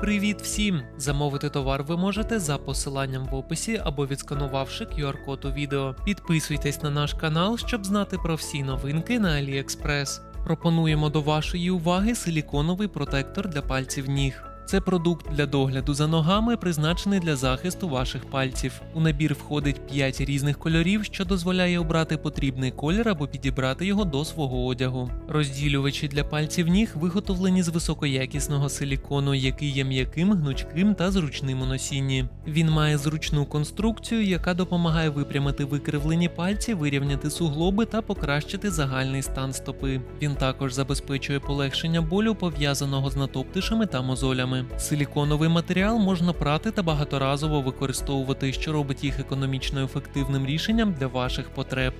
Привіт всім! Замовити товар ви можете за посиланням в описі або відсканувавши QR-код у відео. Підписуйтесь на наш канал, щоб знати про всі новинки на AliExpress. Пропонуємо до вашої уваги силіконовий протектор для пальців ніг. Це продукт для догляду за ногами, призначений для захисту ваших пальців. У набір входить 5 різних кольорів, що дозволяє обрати потрібний колір або підібрати його до свого одягу. Розділювачі для пальців ніг виготовлені з високоякісного силікону, який є м'яким, гнучким та зручним у носінні. Він має зручну конструкцію, яка допомагає випрямити викривлені пальці, вирівняти суглоби та покращити загальний стан стопи. Він також забезпечує полегшення болю, пов'язаного з натоптишами та мозолями. Силіконовий матеріал можна прати та багаторазово використовувати, що робить їх економічно ефективним рішенням для ваших потреб.